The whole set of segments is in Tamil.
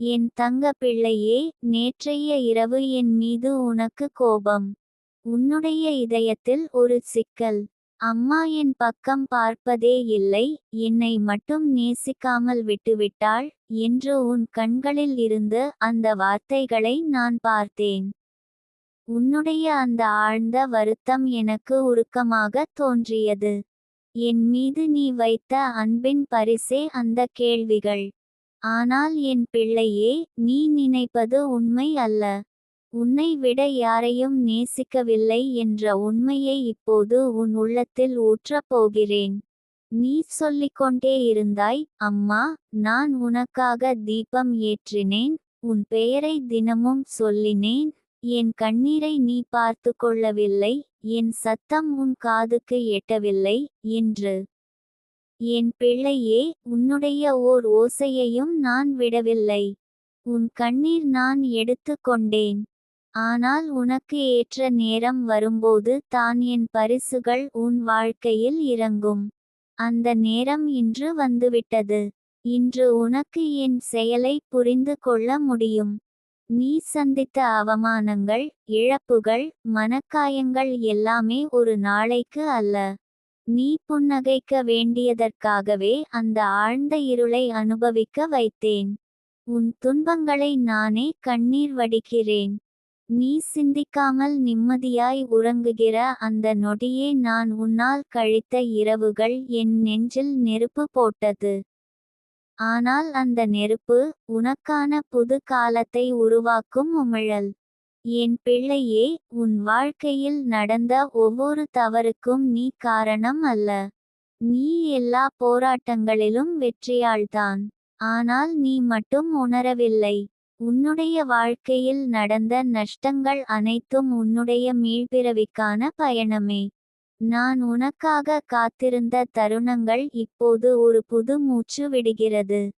என் தங்க பிள்ளையே நேற்றைய இரவு என் மீது உனக்கு கோபம். உன்னுடைய இதயத்தில் ஒரு சிக்கல். அம்மா என் பக்கம் பார்ப்பதே இல்லை என்னை மட்டும் நேசிக்காமல் விட்டுவிட்டாள் என்று உன் கண்களில் இருந்து அந்த வார்த்தைகளை நான் பார்த்தேன். உன்னுடைய அந்த ஆழ்ந்த வருத்தம் எனக்கு உருக்கமாக தோன்றியது. என் மீது நீ வைத்த அன்பின் பரிசே அந்த கேள்விகள். ஆனால் என் பிள்ளையே நீ நினைப்பது உண்மை அல்ல. உன்னை விட யாரையும் நேசிக்கவில்லை என்ற உண்மையை இப்போது உன் உள்ளத்தில் ஊற்றப் போகிறேன். நீ சொல்லிக்கொண்டே இருந்தாய் அம்மா நான் உனக்காக தீபம் ஏற்றினேன் உன் பெயரை தினமும் சொல்லினேன் என் கண்ணீரை நீ பார்த்து கொள்ளவில்லை என் சத்தம் உன் காதுக்கு எட்டவில்லை என்று. என் பிள்ளையே உன்னுடைய ஓர் ஓசையையும் நான் விடவில்லை. உன் கண்ணீர் நான் எடுத்து கொண்டேன். ஆனால் உனக்கு ஏற்ற நேரம் வரும்போது தான் என் பரிசுகள் உன் வாழ்க்கையில் இறங்கும். அந்த நேரம் இன்று வந்துவிட்டது. இன்று உனக்கு என் செயலை புரிந்து கொள்ள முடியும். நீ சந்தித்த அவமானங்கள் இழப்புகள் மனக்காயங்கள் எல்லாமே ஒரு நாளைக்கு அல்ல. நீ புன்னகைக்க வேண்டியதற்காகவே அந்த ஆழ்ந்த இருளை அனுபவிக்க வைத்தேன். உன் துன்பங்களை நானே கண்ணீர் வடிக்கிறேன். நீ சிந்திக்காமல் நிம்மதியாய் உறங்குகிற அந்த நொடியே நான் உன்னால் கழித்த இரவுகள் என் நெஞ்சில் நெருப்பு போட்டது. ஆனால் அந்த நெருப்பு உனக்கான புது காலத்தை உருவாக்கும் உமிழல். என் பிள்ளையே உன் வாழ்க்கையில் நடந்த ஒவ்வொரு தவறுக்கும் நீ காரணம் அல்ல. நீ எல்லா போராட்டங்களிலும் வெற்றியாள்தான். ஆனால் நீ மட்டும் உணரவில்லை. உன்னுடைய வாழ்க்கையில் நடந்த நஷ்டங்கள் அனைத்தும் உன்னுடைய மீள்பிறவிக்கான பயணமே. நான் உனக்காக காத்திருந்த தருணங்கள் இப்போது ஒரு புது மூச்சு விடுகிறது.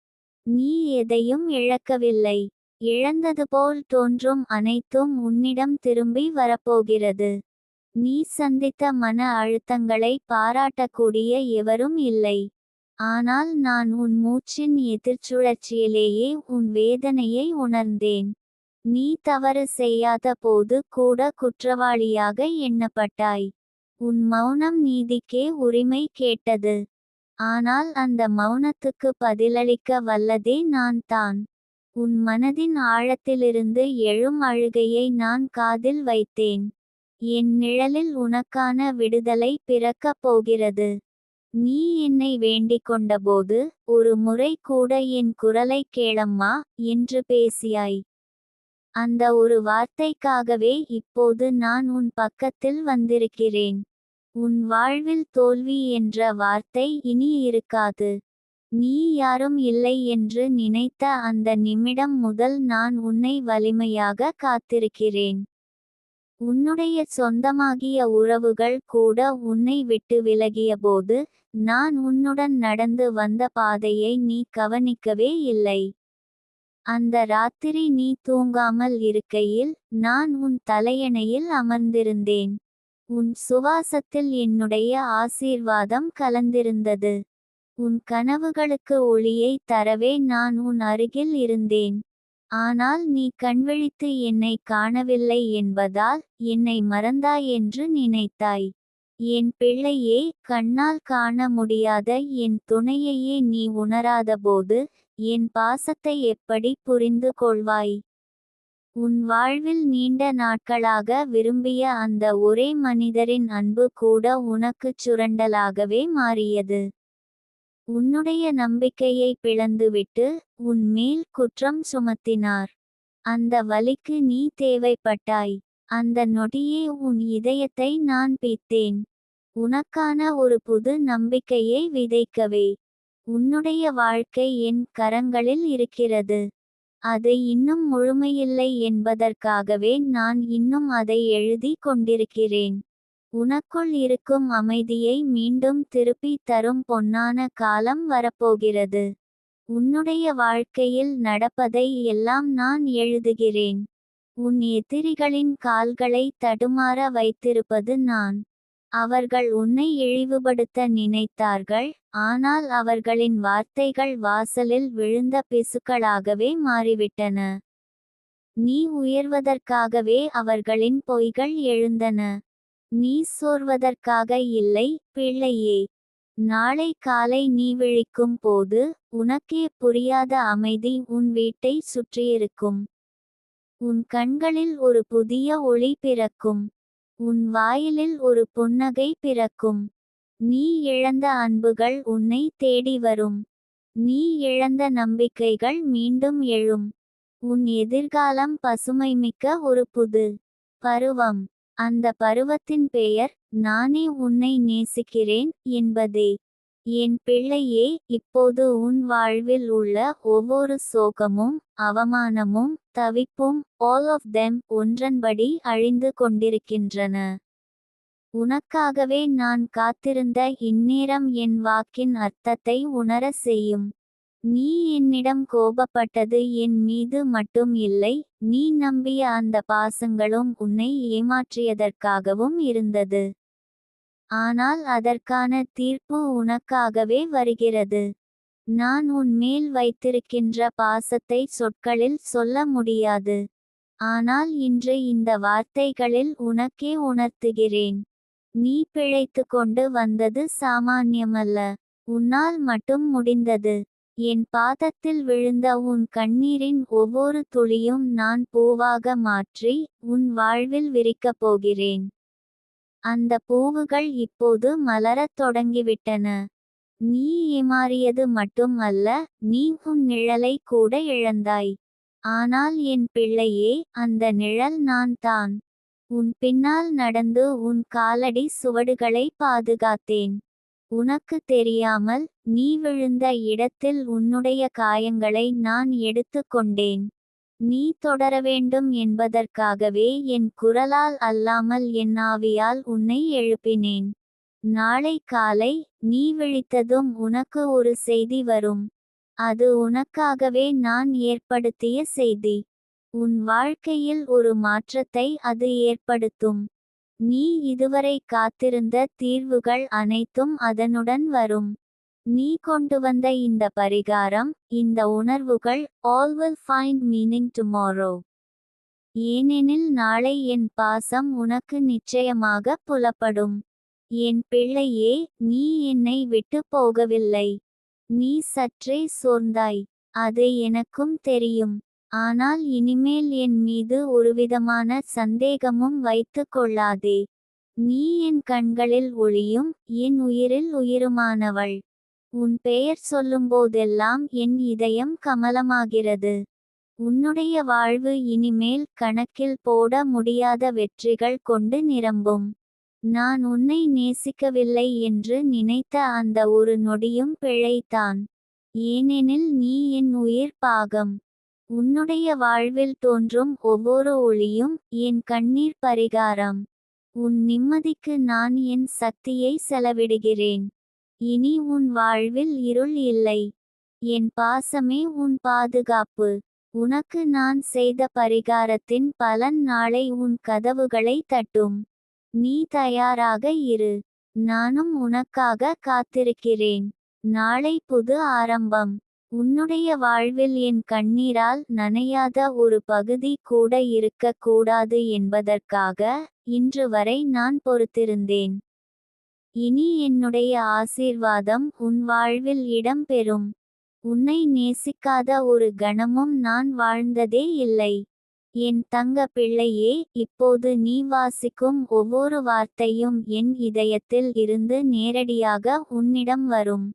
நீ எதையும் இழக்கவில்லை. இழந்தது போல் தோன்றும் அனைத்தும் உன்னிடம் திரும்பி வரப்போகிறது. நீ சந்தித்த மன அழுத்தங்களை பாராட்டக்கூடிய எவரும் இல்லை. ஆனால் நான் உன் மூச்சின் எதிர்ச்சுழற்சியிலேயே உன் வேதனையை உணர்ந்தேன். நீ தவறு செய்யாத போது கூட குற்றவாளியாக எண்ணப்பட்டாய். உன் மௌனம் நீதிக்கே உரிமை கேட்டது. ஆனால் அந்த மௌனத்துக்கு பதிலளிக்க வல்லதே நான் தான். உன் மனதின் ஆழத்திலிருந்து எழும் அழுகையை நான் காதில் வைத்தேன். என் நிழலில் உனக்கான விடுதலை பிறக்கப் போகிறது. நீ என்னை வேண்டிக் கொண்டபோது ஒரு முறை கூட என் குரலை கேளம்மா என்று பேசியாய். அந்த ஒரு வார்த்தைக்காகவே இப்போது நான் உன் பக்கத்தில் வந்திருக்கிறேன். உன் வாழ்வில் தோல்வி என்ற வார்த்தை இனி இருக்காது. நீ யாரும் இல்லை என்று நினைத்த அந்த நிமிடம் முதல் நான் உன்னை வலிமையாக காத்திருக்கிறேன். உன்னுடைய சொந்தமாகிய உறவுகள் கூட உன்னை விட்டு விலகியபோது நான் உன்னுடன் நடந்து வந்த பாதையை நீ கவனிக்கவே இல்லை. அந்த ராத்திரி நீ தூங்காமல் இருக்கையில் நான் உன் தலையணையில் அமர்ந்திருந்தேன். உன் சுவாசத்தில் என்னுடைய ஆசீர்வாதம் கலந்திருந்தது. உன் கனவுகளுக்கு ஒளியை தரவே நான் உன் அருகில் இருந்தேன். ஆனால் நீ கண்விழித்து என்னை காணவில்லை என்பதால் என்னை மறந்தாய் என்று நினைத்தாய். என் பிள்ளையே கண்ணால் காண முடியாத என் துணையையே நீ உணராதபோது என் பாசத்தை எப்படி புரிந்து கொள்வாய்? உன் வாழ்வில் நீண்ட நாட்களாக விரும்பிய அந்த ஒரே மனிதரின் அன்பு கூட உனக்குச் சுரண்டலாகவே மாறியது. உன்னுடைய நம்பிக்கையை பிளந்துவிட்டு உன் மேல் குற்றம் சுமத்தினார். அந்த வலிக்கு நீ தேவைப்பட்டாய். அந்த நொடியே உன் இதயத்தை நான் பீத்தேன். உனக்கான ஒரு புது நம்பிக்கையை விதைக்கவே. உன்னுடைய வாழ்க்கை என் கரங்களில் இருக்கிறது. அது இன்னும் முழுமையில்லை என்பதற்காகவே நான் இன்னும் அதை எழுதி கொண்டிருக்கிறேன். உனக்குள் இருக்கும் அமைதியை மீண்டும் திருப்பி தரும் பொன்னான காலம் வரப்போகிறது. உன்னுடைய வாழ்க்கையில் நடப்பதை எல்லாம் நான் எழுதுகிறேன். உன் எதிரிகளின் கால்களை தடுமாற வைத்திருப்பது நான். அவர்கள் உன்னை இழிவுபடுத்த நினைத்தார்கள் ஆனால் அவர்களின் வார்த்தைகள் வாசலில் விழுந்த பிசுக்களாகவே மாறிவிட்டன. நீ உயர்வதற்காகவே அவர்களின் பொய்கள் எழுந்தன. நீ சோர்வதற்காக இல்லை பிள்ளையே. நாளை காலை நீ விழிக்கும் போது உனக்கே புரியாத அமைதி உன் வீட்டை சுற்றியிருக்கும். உன் கண்களில் ஒரு புதிய ஒளி பிறக்கும். உன் வாயிலில் ஒரு புன்னகை பிறக்கும். நீ இழந்த அன்புகள் உன்னை தேடி வரும். நீ இழந்த நம்பிக்கைகள் மீண்டும் எழும். உன் எதிர்காலம் பசுமைமிக்க ஒரு புது பருவம். அந்த பருவத்தின் பெயர் நானே உன்னை நேசிக்கிறேன் என்பதே. என் பிள்ளையே இப்போது உன் வாழ்வில் உள்ள ஒவ்வொரு சோகமும் அவமானமும் தவிப்பும் ஆல் ஆஃப் தெம் ஒன்றன்படி அழிந்து கொண்டிருக்கின்றன. உனக்காகவே நான் காத்திருந்த இந்நேரம் என் வாக்கின் அர்த்தத்தை உணர செய்யும். நீ என்னிடம் கோபப்பட்டது என் மீது மட்டும் இல்லை நீ நம்பிய அந்த பாசங்களும் உன்னை ஏமாற்றியதற்காகவும் இருந்தது. ஆனால் அதற்கான தீர்ப்பு உனக்காகவே வருகிறது. நான் உன் மேல் வைத்திருக்கின்ற பாசத்தை சொற்களில் சொல்ல முடியாது. ஆனால் இன்று இந்த வார்த்தைகளில் உனக்கே உணர்த்துகிறேன். நீ பிழைத்து கொண்டு வந்தது சாமானியமல்ல. உன்னால் மட்டும் முடிந்தது. என் பாதத்தில் விழுந்த உன் கண்ணீரின் ஒவ்வொரு துளியும் நான் பூவாக மாற்றி உன் வாழ்வில் விரிக்கப் போகிறேன். அந்த பூவுகள் இப்போது மலரத் தொடங்கிவிட்டன. நீ ஏமாறியது மட்டும் அல்ல நீ உன் நிழலை கூட இழந்தாய். ஆனால் என் பிள்ளையே அந்த நிழல் நான் தான். உன் பின்னால் நடந்து உன் காலடி சுவடுகளை பாதுகாத்தேன். உனக்கு தெரியாமல் நீ விழுந்த இடத்தில் உன்னுடைய காயங்களை நான் எடுத்து கொண்டேன். நீ தொடர வேண்டும் என்பதற்காகவே என் குரலால் அல்லாமல் என் ஆவியால் உன்னை எழுப்பினேன். நாளை காலை நீ விழித்ததும் உனக்கு ஒரு செய்தி வரும். அது உனக்காகவே நான் ஏற்படுத்திய செய்தி. உன் வாழ்க்கையில் ஒரு மாற்றத்தை அது ஏற்படுத்தும். நீ இதுவரை காத்திருந்த தீர்வுகள் அனைத்தும் அதனுடன் வரும். நீ கொண்டு வந்த இந்த பரிகாரம் இந்த உணர்வுகள் all will find meaning tomorrow ஏனெனில் நாளை என் பாசம் உனக்கு நிச்சயமாக புலப்படும். என் பிள்ளையே நீ என்னை விட்டு போகவில்லை. நீ சற்றே சோர்ந்தாய். அது எனக்கும் தெரியும். ஆனால் இனிமேல் என் மீது ஒருவிதமான சந்தேகமும் வைத்து கொள்ளாதே. நீ என் கண்களில் ஒளியும் என் உயிரில் உயிருமானவள். உன் பெயர் சொல்லும்போதெல்லாம் என் இதயம் கமலமாகிறது. உன்னுடைய வாழ்வு இனிமேல் கணக்கில் போட முடியாத வெற்றிகள் கொண்டு நிரம்பும். நான் உன்னை நேசிக்கவில்லை என்று நினைத்த அந்த ஒரு நொடியும் பிழைத்தான். ஏனெனில் நீ என் உயிர் பாகம். உன்னுடைய வாழ்வில் தோன்றும் ஒவ்வொரு ஒளியும் என் கண்ணீர் பரிகாரம். உன் நிம்மதிக்கு நான் என் சக்தியை செலவிடுகிறேன். இனி உன் வாழ்வில் இருள் இல்லை. என் பாசமே உன் பாதுகாப்பு. உனக்கு நான் செய்த பரிகாரத்தின் பலன் நாளை உன் கதவுகளை தட்டும். நீ தயாராக இரு. நானும் உனக்காக காத்திருக்கிறேன். நாளை புது ஆரம்பம். உன்னுடைய வாழ்வில் என் கண்ணீரால் நனையாத ஒரு பகுதி கூட இருக்க கூடாது என்பதற்காக இன்று வரை நான் பொறுத்திருந்தேன். இனி என்னுடைய ஆசீர்வாதம் உன் வாழ்வில் இடம் பெறும். உன்னை நேசிக்காத ஒரு கணமும் நான் வாழ்ந்ததே இல்லை. என் தங்க பிள்ளையே இப்போது நீ வாசிக்கும் ஒவ்வொரு வார்த்தையும் என் இதயத்தில் இருந்து நேரடியாக உன்னிடம் வரும்.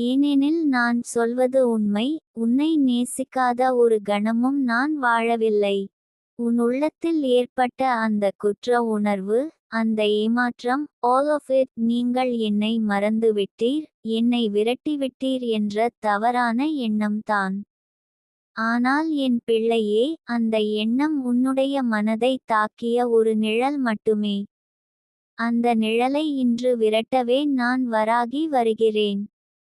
ஏனெனில் நான் சொல்வது உண்மை உன்னை நேசிக்காத ஒரு கணமும் நான் வாழவில்லை. உன் உள்ளத்தில் ஏற்பட்ட அந்த குற்ற உணர்வு அந்த ஏமாற்றம் ஆல் ஆஃப் இட் நீங்கள் என்னை மறந்துவிட்டீர் என்னை விரட்டிவிட்டீர் என்ற தவறான எண்ணம்தான் ஆனால் என் பிள்ளையே அந்த எண்ணம் உன்னுடைய மனதை தாக்கிய ஒரு நிழல் மட்டுமே. அந்த நிழலை இன்று விரட்டவே நான் வராகி வருகிறேன்.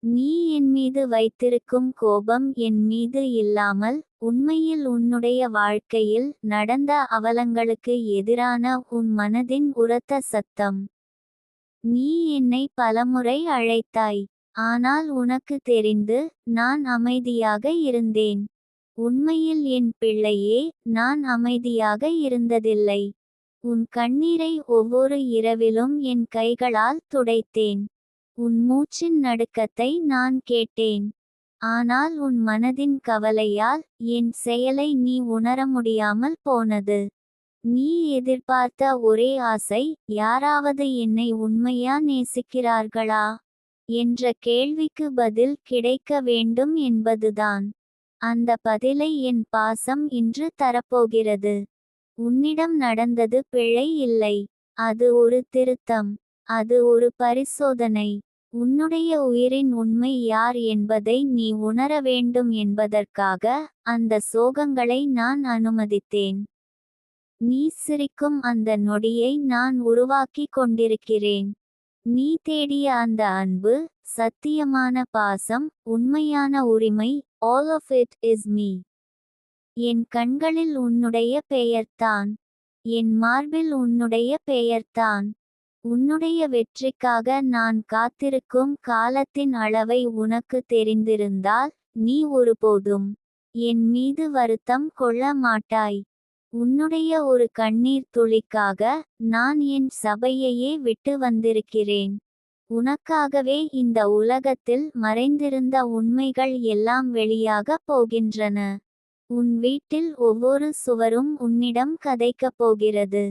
நீ என் மீது வைத்திருக்கும் கோபம் என் மீது இல்லாமல் உண்மையில் உன்னுடைய வாழ்க்கையில் நடந்த அவலங்களுக்கு எதிரான உன் மனதின் உரத்த சத்தம். நீ என்னை பலமுறை அழைத்தாய் ஆனால் உனக்கு தெரிந்து நான் அமைதியாக இருந்தேன். உண்மையில் என் பிள்ளையே நான் அமைதியாக இருந்ததில்லை. உன் கண்ணீரை ஒவ்வொரு இரவிலும் என் கைகளால் துடைத்தேன். உன் மூச்சின் நடுக்கத்தை நான் கேட்டேன். ஆனால் உன் மனதின் கவலையால் என் செயலை நீ உணர முடியாமல் போனது. நீ எதிர்பார்த்த ஒரே ஆசை யாராவது என்னை உண்மையா நேசிக்கிறார்களா? என்ற கேள்விக்கு பதில் கிடைக்க வேண்டும் என்பதுதான். அந்த பதிலை என் பாசம் இன்று தரப்போகிறது. உன்னிடம் நடந்தது பிழை இல்லை. அது ஒரு திருத்தம். அது ஒரு பரிசோதனை. உன்னுடைய உயிரின் உண்மை யார் என்பதை நீ உணர வேண்டும் என்பதற்காக அந்த சோகங்களை நான் அனுமதித்தேன். நீ சிரிக்கும் அந்த நொடியை நான் உருவாக்கி கொண்டிருக்கிறேன். நீ தேடிய அந்த அன்பு சத்தியமான பாசம் உண்மையான உரிமை all of it is me என் கண்களில் உன்னுடைய பெயர்தான். என் மார்பில் உன்னுடைய பெயர்தான். உன்னுடைய வெற்றிக்காக நான் காத்திருக்கும் காலத்தின் அளவை உனக்கு தெரிந்திருந்தால் நீ ஒருபோதும் என் மீது வருத்தம் கொள்ள மாட்டாய். உன்னுடைய ஒரு கண்ணீர் துளிக்காக நான் என் சபையையே விட்டு வந்திருக்கிறேன். உனக்காகவே இந்த உலகத்தில் மறைந்திருந்த உண்மைகள் எல்லாம் வெளியாக போகின்றன. உன் வீட்டில் ஒவ்வொரு சுவரும் உன்னிடம் கதைக்கப் போகிறது.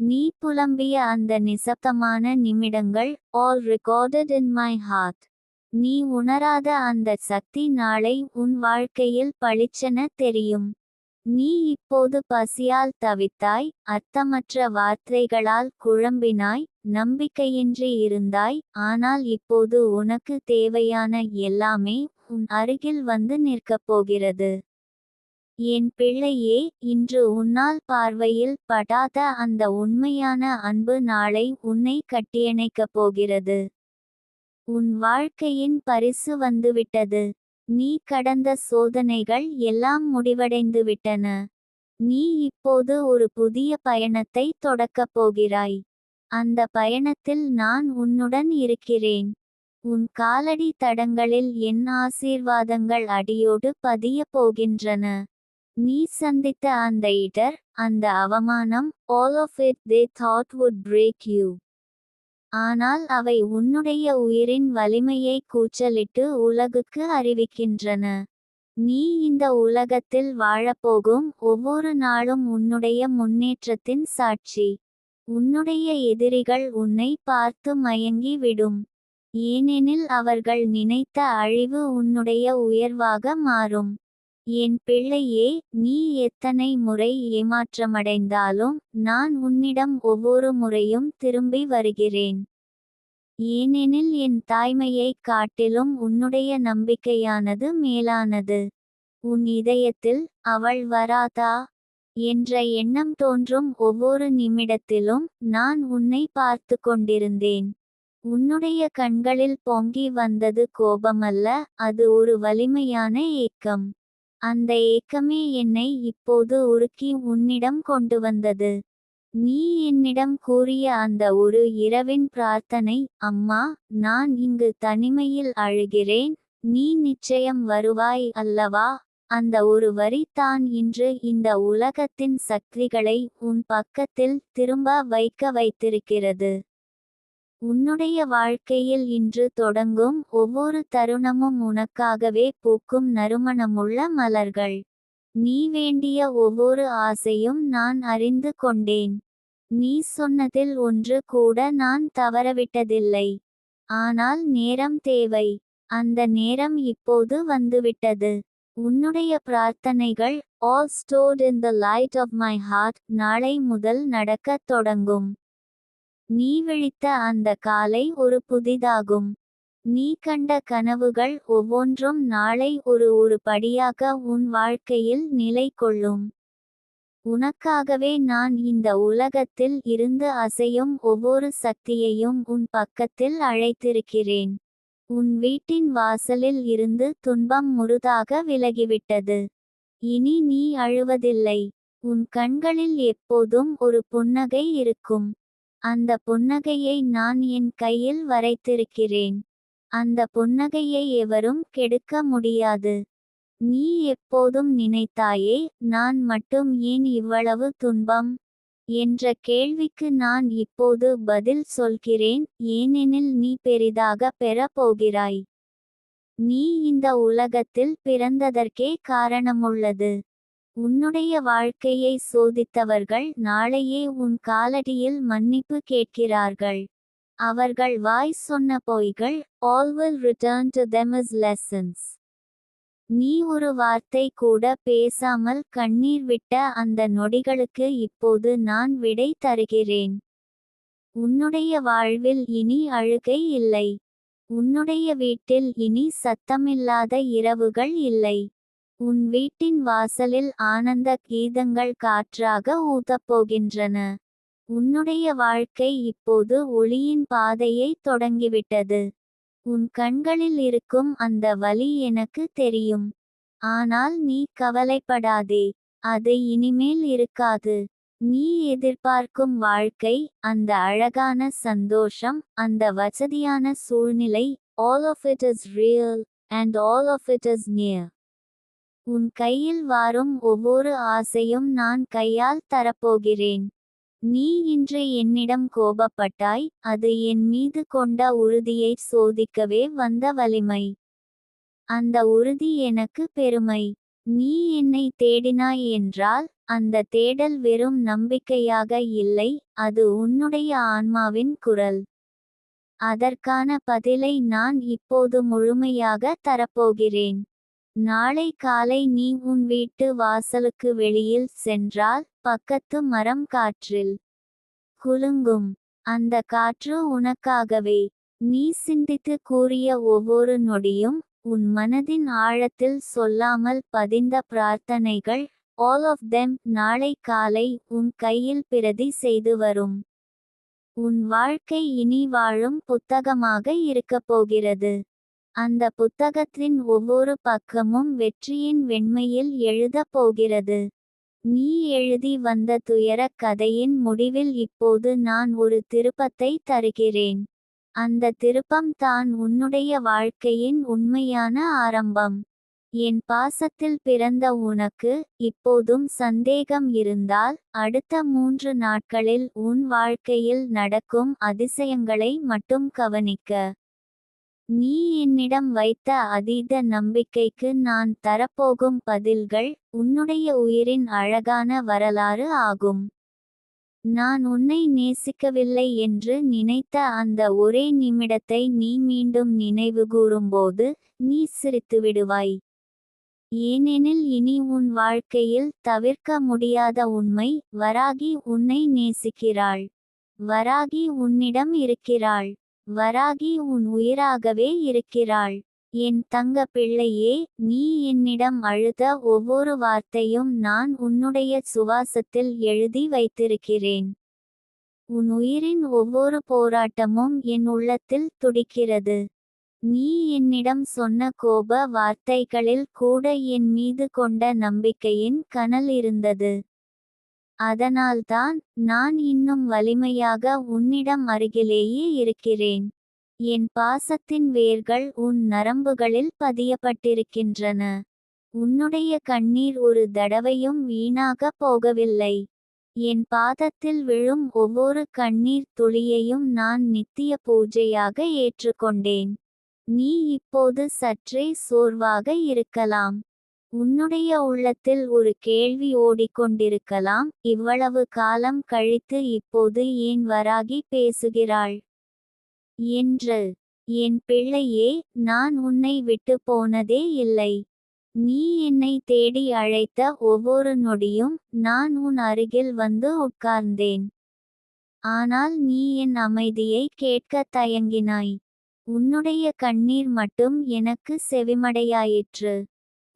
நீ புலம்பிய அந்த நிசப்தமான நிமிடங்கள் all recorded in my heart நீ உணராத அந்த சக்தி நாளை உன் வாழ்க்கையில் பளிச்சென தெரியும். நீ இப்போது பசியால் தவித்தாய் அர்த்தமற்ற வார்த்தைகளால் குழம்பினாய் நம்பிக்கையின்றி இருந்தாய் ஆனால் இப்போது உனக்கு தேவையான எல்லாமே உன் அருகில் வந்து நிற்கப் போகிறது. என் பிள்ளையே இன்று உன்னால் பார்வையில் படாத அந்த உண்மையான அன்பு நாளை உன்னை கட்டியணைக்கப் போகிறது. உன் வாழ்க்கையின் பரிசு வந்துவிட்டது. நீ கடந்த சோதனைகள் எல்லாம் முடிவடைந்து விட்டன நீ இப்போது ஒரு புதிய பயணத்தை தொடக்கப் போகிறாய். அந்த பயணத்தில் நான் உன்னுடன் இருக்கிறேன். உன் காலடி தடங்களில் என் ஆசீர்வாதங்கள் அடியோடு பதிய போகின்றன. நீ சந்தித்த அந்த இடர் அந்த அவமானம் all of it they thought would break you ஆனால் அவை உன்னுடைய உயிரின் வலிமையை கூச்சலிட்டு உலகுக்கு அறிவிக்கின்றன. நீ இந்த உலகத்தில் வாழப்போகும் ஒவ்வொரு நாளும் உன்னுடைய முன்னேற்றத்தின் சாட்சி. உன்னுடைய எதிரிகள் உன்னை பார்த்து மயங்கி விடும். ஏனெனில் அவர்கள் நினைத்த அழிவு உன்னுடைய உயர்வாக மாறும். என் பிள்ளையே நீ எத்தனை முறை ஏமாற்றமடைந்தாலும் நான் உன்னிடம் ஒவ்வொரு முறையும் திரும்பி வருகிறேன். ஏனெனில் என் தாய்மையைக் காட்டிலும் உன்னுடைய நம்பிக்கையானது மேலானது. உன் இதயத்தில் அவள் வராதா? என்ற எண்ணம் தோன்றும் ஒவ்வொரு நிமிடத்திலும் நான் உன்னை பார்த்து கொண்டிருந்தேன். உன்னுடைய கண்களில் பொங்கி வந்தது கோபமல்ல அது ஒரு வலிமையான ஏக்கம். அந்த ஏக்கமே என்னை இப்போது உருக்கி உன்னிடம் கொண்டு வந்தது. நீ என்னிடம் கூறிய அந்த ஒரு இரவின் பிரார்த்தனை அம்மா நான் இங்கு தனிமையில் அழுகிறேன் நீ நிச்சயம் வருவாய் அல்லவா? அந்த ஒரு வரி தான் இன்று இந்த உலகத்தின் சக்திகளை உன் பக்கத்தில் திரும்ப வைக்க வைத்திருக்கிறது. உன்னுடைய வாழ்க்கையில் இன்று தொடங்கும் ஒவ்வொரு தருணமும் உனக்காகவே பூக்கும் நறுமணமுள்ள மலர்கள். நீ வேண்டிய ஒவ்வொரு ஆசையும் நான் அறிந்து கொண்டேன். நீ சொன்னதில் ஒன்று கூட நான் தவறவிட்டதில்லை. ஆனால் நேரம் தேவை. அந்த நேரம் இப்போது வந்துவிட்டது. உன்னுடைய பிரார்த்தனைகள் all stored in the light of my heart நாளை முதல் நடக்கத் தொடங்கும். நீ விழித்த அந்த காலை ஒரு புதிதாகும். நீ கண்ட கனவுகள் ஒவ்வொன்றும் நாளை ஒரு ஒரு படியாக உன் வாழ்க்கையில் நிலை கொள்ளும். உனக்காகவே நான் இந்த உலகத்தில் இருந்து அசையும் ஒவ்வொரு சக்தியையும் உன் பக்கத்தில் அழைத்திருக்கிறேன். உன் வீட்டின் வாசலில் இருந்து துன்பம் முருதாக விலகிவிட்டது. இனி நீ அழுவதில்லை. உன் கண்களில் எப்போதும் ஒரு புன்னகை இருக்கும். அந்த புன்னகையை நான் என் கையில் வரைத்திருக்கிறேன். அந்த புன்னகையை எவரும் கெடுக்க முடியாது. நீ எப்போதும் நினைத்தாயே நான் மட்டும் ஏன் இவ்வளவு துன்பம்? என்ற கேள்விக்கு நான் இப்போது பதில் சொல்கிறேன் ஏனெனில் நீ பெரிதாக பெறப் போகிறாய் நீ இந்த உலகத்தில் பிறந்ததற்கே காரணமுள்ளது. உன்னுடைய வாழ்க்கையை சோதித்தவர்கள் நாளையே உன் காலடியில் மன்னிப்பு கேட்கிறார்கள். அவர்கள் வாய் சொன்ன பொய்கள் all will return to them is lessons நீ ஒரு வார்த்தை கூட பேசாமல் கண்ணீர் விட்ட அந்த நொடிகளுக்கு இப்போது நான் விடை தருகிறேன். உன்னுடைய வாழ்வில் இனி அழுகை இல்லை. உன்னுடைய வீட்டில் இனி சத்தமில்லாத இரவுகள் இல்லை. உன் வீட்டின் வாசலில் ஆனந்த கீதங்கள் காற்றாக ஊதப்போகின்றன. உன்னுடைய வாழ்க்கை இப்போது ஒளியின் பாதையை தொடங்கிவிட்டது. உன் கண்களில் இருக்கும் அந்த வலி எனக்கு தெரியும். ஆனால் நீ கவலைப்படாதே அது இனிமேல் இருக்காது. நீ எதிர்பார்க்கும் வாழ்க்கை அந்த அழகான சந்தோஷம் அந்த வசதியான சூழ்நிலை all of it is real and all of it is near உன் கையில் வாரும் ஒவ்வொரு ஆசையும் நான் கையால் தரப்போகிறேன். நீ இன்று என்னிடம் கோபப்பட்டாய் அது என் மீது கொண்ட உறுதியை சோதிக்கவே வந்த வலிமை. அந்த உறுதி எனக்கு பெருமை. நீ என்னை தேடினாய் என்றால் அந்த தேடல் வெறும் நம்பிக்கையாக இல்லை அது உன்னுடைய ஆன்மாவின் குரல். அதற்கான பதிலை நான் இப்போது முழுமையாக தரப்போகிறேன். நாளை காலை நீ உன் வீட்டு வாசலுக்கு வெளியில் சென்றால் பக்கத்து மரம் காற்றில் குலுங்கும். அந்த காற்று உனக்காகவே. நீ சிந்தித்து கூறிய ஒவ்வொரு நொடியும் உன் மனதின் ஆழத்தில் சொல்லாமல் பதிந்த பிரார்த்தனைகள் ஆல் ஆஃப் தெம் நாளை காலை உன் கையில் பிரதி செய்து வரும். உன் வாழ்க்கை இனி வாழும் புத்தகமாக இருக்கப் போகிறது. அந்த புத்தகத்தின் ஒவ்வொரு பக்கமும் வெற்றியின் வெண்மையில் எழுதப் போகிறது. நீ எழுதி வந்த துயரக் கதையின் முடிவில் இப்போது நான் ஒரு திருப்பத்தை தருகிறேன். அந்த திருப்பம் தான் உன்னுடைய வாழ்க்கையின் உண்மையான ஆரம்பம். என் பாசத்தில் பிறந்த உனக்கு இப்போதும் சந்தேகம் இருந்தால் அடுத்த மூன்று நாட்களில் உன் வாழ்க்கையில் நடக்கும் அதிசயங்களை மட்டும் கவனிக்க. நீ என்னிடம் வைத்த அதீத நம்பிக்கைக்கு நான் தரப்போகும் பதில்கள் உன்னுடைய உயிரின் அழகான வரலாறு ஆகும். நான் உன்னை நேசிக்கவில்லை என்று நினைத்த அந்த ஒரே நிமிடத்தை நீ மீண்டும் நினைவுகூறும்போது நீ சிரித்துவிடுவாய் ஏனெனில் இனி உன் வாழ்க்கையில் தவிர்க்க முடியாத உண்மை வராகி உன்னை நேசிக்கிறாள். வராகி உன்னிடம் இருக்கிறாள். வராகி உன் உயிராகவே இருக்கிறாள். என் தங்க பிள்ளையே நீ என்னிடம் அழுத ஒவ்வொரு வார்த்தையும் நான் உன்னுடைய சுவாசத்தில் எழுதி வைத்திருக்கிறேன். உன் உயிரின் ஒவ்வொரு போராட்டமும் என் உள்ளத்தில் துடிக்கிறது. நீ என்னிடம் சொன்ன கோப வார்த்தைகளில் கூட என் மீது கொண்ட நம்பிக்கையின் கனல் இருந்தது. அதனால்தான் நான் இன்னும் வலிமையாக உன்னிடம் அருகிலேயே இருக்கிறேன். என் பாசத்தின் வேர்கள் உன் நரம்புகளில் பதியப்பட்டிருக்கின்றன. உன்னுடைய கண்ணீர் ஒரு தடவையும் வீணாக போகவில்லை. என் பாதத்தில் விழும் ஒவ்வொரு கண்ணீர் துளியையும் நான் நித்திய பூஜையாக ஏற்றுக்கொண்டேன். நீ இப்போது சற்றே சோர்வாக இருக்கலாம். உன்னுடைய உள்ளத்தில் ஒரு கேள்வி ஓடிக்கொண்டிருக்கலாம். இவ்வளவு காலம் கழித்து இப்போது ஏன் வராகி பேசுகிறாள்? என்று. என் பிள்ளையே நான் உன்னை விட்டு போனதே இல்லை. நீ என்னை தேடி அழைத்த ஒவ்வொரு நொடியும் நான் உன் அருகில் வந்து உட்கார்ந்தேன். ஆனால் நீ என் அமைதியை கேட்க தயங்கினாய். உன்னுடைய கண்ணீர் மட்டும் எனக்கு செவிமடையாயிற்று.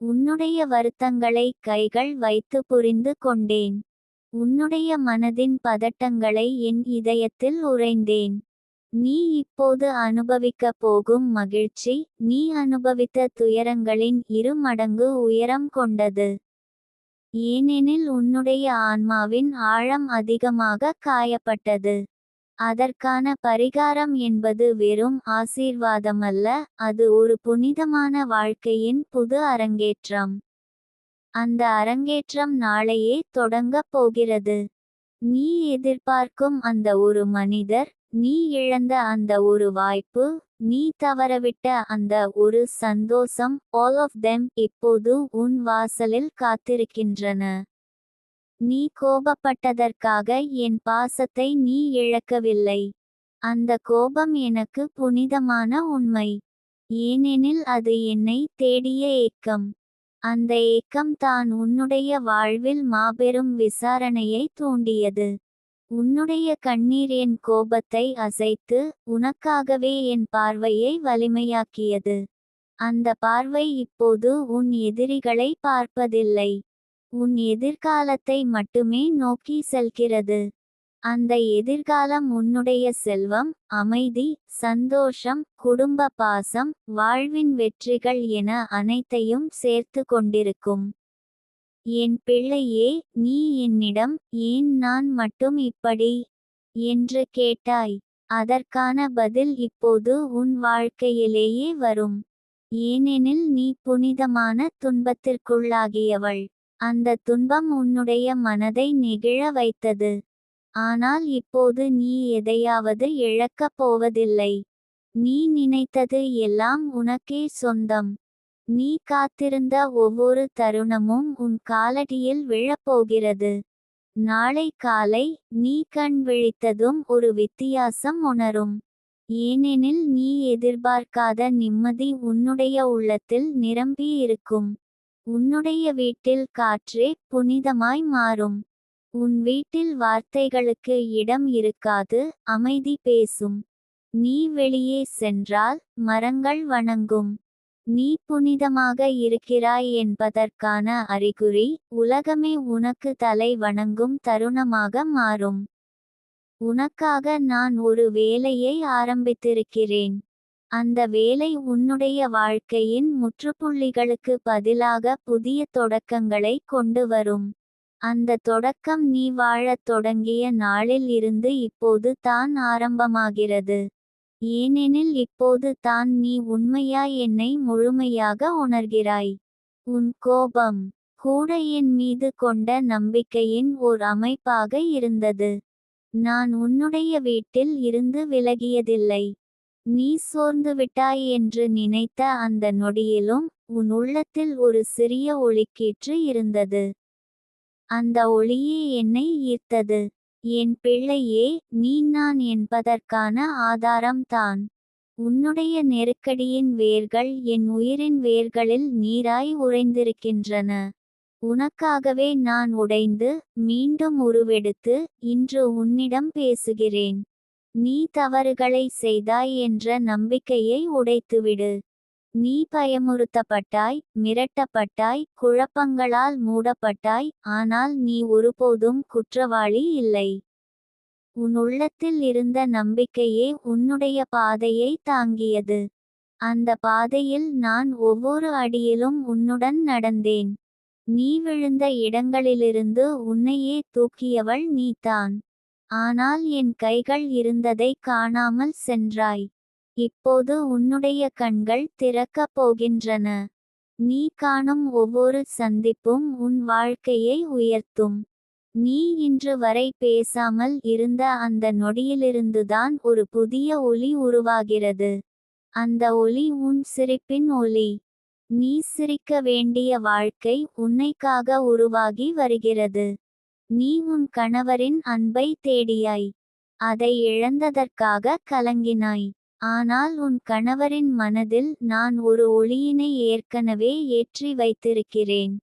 உன்னுடைய வருத்தங்களை கைகள் வைத்து புரிந்து கொண்டேன். உன்னுடைய மனதின் பதட்டங்களை என் இதயத்தில் உறைந்தேன். நீ இப்போது அனுபவிக்கப் போகும் மகிழ்ச்சி நீ அனுபவித்த துயரங்களின் இரு மடங்கு உயரம் கொண்டது. ஏனெனில் உன்னுடைய ஆன்மாவின் ஆழம் அதிகமாக காயப்பட்டது. அதற்கான பரிகாரம் என்பது வெறும் ஆசீர்வாதமல்ல அது ஒரு புனிதமான வாழ்க்கையின் புது அரங்கேற்றம். அந்த அரங்கேற்றம் நாளையே தொடங்கப் போகிறது. நீ எதிர்பார்க்கும் அந்த ஒரு மனிதர் நீ இழந்த அந்த ஒரு வாய்ப்பு நீ தவறவிட்ட அந்த ஒரு சந்தோஷம் ஆல் ஆஃப் தெம் இப்போது உன் வாசலில் காத்திருக்கின்றன. நீ கோபப்பட்டதற்காக என் பாசத்தை நீ இழக்கவில்லை. அந்த கோபம் எனக்கு புனிதமான உண்மை. ஏனெனில் அது என்னை தேடிய ஏக்கம். அந்த ஏக்கம் தான் உன்னுடைய வாழ்வில் மாபெரும் விசாரணையை தூண்டியது. உன்னுடைய கண்ணீர் என் கோபத்தை அசைத்து உனக்காகவே என் பார்வையை வலிமையாக்கியது. அந்த பார்வை இப்போது உன் எதிரிகளை பார்ப்பதில்லை. உன் எதிர்காலத்தை மட்டுமே நோக்கி செல்கிறது. அந்த எதிர்காலம் உன்னுடைய செல்வம் அமைதி சந்தோஷம் குடும்ப பாசம் வாழ்வின் வெற்றிகள் என அனைத்தையும் சேர்த்து கொண்டிருக்கும். என் பிள்ளையே நீ என்னிடம் ஏன் நான் மட்டும் இப்படி? என்று கேட்டாய். அதற்கான பதில் இப்போது உன் வாழ்க்கையிலேயே வரும். ஏனெனில் நீ புனிதமான துன்பத்திற்குள்ளாகியவள். அந்த துன்பம் உன்னுடைய மனதை நெகிழ வைத்தது. ஆனால் இப்போது நீ எதையாவது இழக்கப் போவதில்லை. நீ நினைத்தது எல்லாம் உனக்கே சொந்தம். நீ காத்திருந்த ஒவ்வொரு தருணமும் உன் காலடியில் விழப்போகிறது. நாளை காலை நீ கண் விழித்ததும் ஒரு வித்தியாசம் உணரும். ஏனெனில் நீ எதிர்பார்க்காத நிம்மதி உன்னுடைய உள்ளத்தில் நிரம்பி இருக்கும் உன்னுடைய வீட்டில் காற்றே புனிதமாய் மாறும். உன் வீட்டில் வார்த்தைகளுக்கு இடம் இருக்காது அமைதி பேசும். நீ வெளியே சென்றால் மரங்கள் வணங்கும். நீ புனிதமாக இருக்கிறாய் என்பதற்கான அறிகுறி உலகமே உனக்கு தலை வணங்கும் தருணமாக மாறும். உனக்காக நான் ஒரு வேலையை ஆரம்பித்திருக்கிறேன். அந்த வேலை உன்னுடைய வாழ்க்கையின் முற்றுப்புள்ளிகளுக்கு பதிலாக புதிய தொடக்கங்களை கொண்டு வரும். அந்த தொடக்கம் நீ வாழத் தொடங்கிய நாளில் இருந்து இப்போது தான் ஆரம்பமாகிறது. ஏனெனில் இப்போது தான் நீ உண்மையாய் என்னை முழுமையாக உணர்கிறாய். உன் கோபம் கூட என் மீது கொண்ட நம்பிக்கையின் ஓர் அமைப்பாக இருந்தது. நான் உன்னுடைய வீட்டில் இருந்து விலகியதில்லை. நீ சோர்ந்துவிட்டாய் என்று நினைத்த அந்த நொடியிலும் உன் உள்ளத்தில் ஒரு சிறிய ஒளிக்கீற்று இருந்தது. அந்த ஒளியே என்னை ஈர்த்தது. என் பிள்ளையே நீ நான் என்பதற்கான ஆதாரம்தான் உன்னுடைய நெருக்கடியின் வேர்கள் என் உயிரின் வேர்களில் நீராய் உறைந்திருக்கின்றன. உனக்காகவே நான் உடைந்து மீண்டும் உருவெடுத்து இன்று உன்னிடம் பேசுகிறேன். நீ தவறுகளை செய்தாய் என்ற நம்பிக்கையை உடைத்துவிடு. நீ பயமுறுத்தப்பட்டாய் மிரட்டப்பட்டாய் குழப்பங்களால் மூடப்பட்டாய் ஆனால் நீ ஒருபோதும் குற்றவாளி இல்லை. உன் உள்ளத்தில் இருந்த நம்பிக்கையே உன்னுடைய பாதையை தாங்கியது. அந்த பாதையில் நான் ஒவ்வொரு அடியிலும் உன்னுடன் நடந்தேன். நீ விழுந்த இடங்களிலிருந்து உன்னையே தூக்கியவள் நீதான் ஆனால் என் கைகள் இருந்ததை காணாமல் சென்றாய். இப்போது உன்னுடைய கண்கள் திறக்கப் போகின்றன. நீ காணும் ஒவ்வொரு சந்திப்பும் உன் வாழ்க்கையை உயர்த்தும். நீ இன்று வரை பேசாமல் இருந்த அந்த நொடியிலிருந்துதான் ஒரு புதிய ஒளி உருவாகிறது. அந்த ஒளி உன் சிரிப்பின் ஒளி. நீ சிரிக்க வேண்டிய வாழ்க்கை உன்னைக்காக உருவாகி வருகிறது. நீ உன் கணவரின் அன்பை தேடியாய். அதை இழந்ததற்காக கலங்கினாய். ஆனால் உன் கணவரின் மனதில் நான் ஒரு ஒளியினை ஏற்கனவே ஏற்றி வைத்திருக்கிறேன்.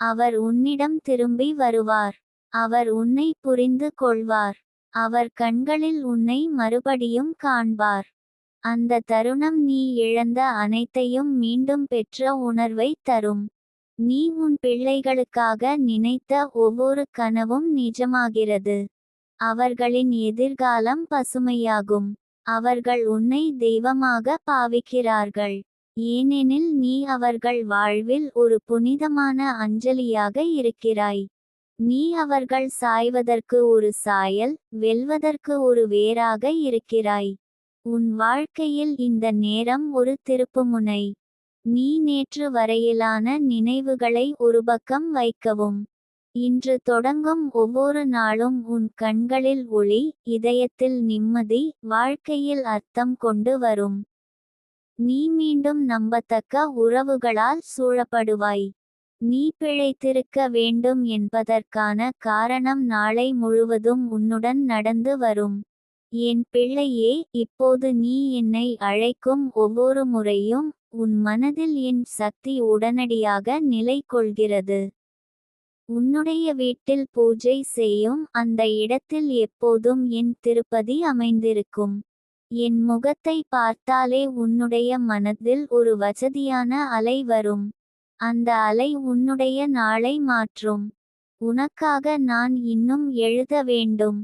அவர் உன்னிடம் திரும்பி வருவார். அவர் உன்னை புரிந்து கொள்வார். அவர் கண்களில் உன்னை மறுபடியும் காண்பார். அந்த தருணம் நீ இழந்த அனைத்தையும் மீண்டும் பெற்ற உணர்வை தரும். நீ உன் பிள்ளைகளுக்காக நினைத்த ஒவ்வொரு கனவும் நிஜமாகிறது. அவர்களின் எதிர்காலம் பசுமையாகும். அவர்கள் உன்னை தெய்வமாக பாவிக்கிறார்கள். ஏனெனில் நீ அவர்கள் வாழ்வில் ஒரு புனிதமான அஞ்சலியாக இருக்கிறாய். நீ அவர்கள் சாய்வதற்கு ஒரு சாயல் வெல்வதற்கு ஒரு வேராக இருக்கிறாய். உன் வாழ்க்கையில் இந்த நேரம் ஒரு திருப்புமுனை. நீ நேற்று வரையிலான நினைவுகளை ஒரு பக்கம் வைக்கவும். இன்று தொடங்கும் ஒவ்வொரு நாளும் உன் கண்களில் ஒளி இதயத்தில் நிம்மதி வாழ்க்கையில் அர்த்தம் கொண்டு வரும். நீ மீண்டும் நம்பத்தக்க உறவுகளால் சூழப்படுவாய். நீ பிழைத்திருக்க வேண்டும் என்பதற்கான காரணம் நாளை முழுவதும் உன்னுடன் நடந்து வரும். என் பிள்ளையே இப்போது நீ என்னை அழைக்கும் ஒவ்வொரு முறையும் உன் மனதில் என் சக்தி உடனடியாக நிலை கொள்கிறது உன்னுடைய வீட்டில் பூஜை செய்யும் அந்த இடத்தில் எப்போதும் என் திருப்பதி அமைந்திருக்கும். என் முகத்தை பார்த்தாலே உன்னுடைய மனதில் ஒரு வசதியான அலை வரும். அந்த அலை உன்னுடைய நாளை மாற்றும். உனக்காக நான் இன்னும் எழுத வேண்டும்.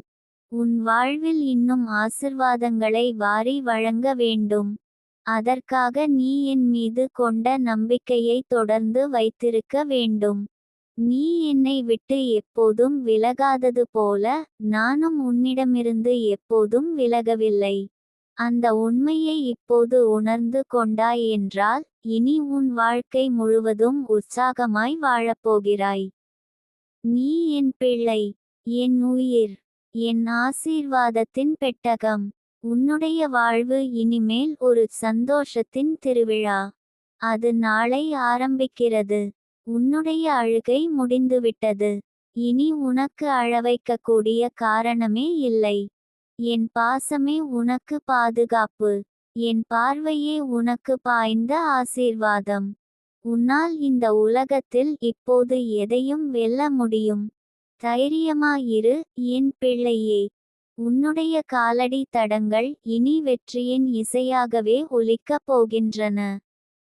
உன் வாழ்வில் இன்னும் ஆசிர்வாதங்களை வாரி வழங்க வேண்டும். அதற்காக நீ என் மீது கொண்ட நம்பிக்கையை தொடர்ந்து வைத்திருக்க வேண்டும். நீ என்னை விட்டு எப்போதும் விலகாதது போல நானும் உன்னிடமிருந்து எப்போதும் விலகவில்லை. அந்த உண்மையை இப்போது உணர்ந்து கொண்டாய் என்றால் இனி உன் வாழ்க்கை முழுவதும் உற்சாகமாய் வாழப்போகிறாய். நீ என் பிள்ளை என் உயிர் என் ஆசீர்வாதத்தின் பெட்டகம். உன்னுடைய வாழ்வு இனிமேல் ஒரு சந்தோஷத்தின் திருவிழா. அது நாளை ஆரம்பிக்கிறது. உன்னுடைய அழுகை முடிந்துவிட்டது. இனி உனக்கு அழவைக்கக்கூடிய காரணமே இல்லை. என் பாசமே உனக்கு பாதுகாப்பு. என் பார்வையே உனக்கு பாய்ந்த ஆசீர்வாதம். உன்னால் இந்த உலகத்தில் இப்போது எதையும் வெல்ல முடியும். தைரியமாயிரு என் பிள்ளையே. உன்னுடைய காலடி தடங்கள் இனி வெற்றியின் இசையாகவே ஒலிக்கப் போகின்றன.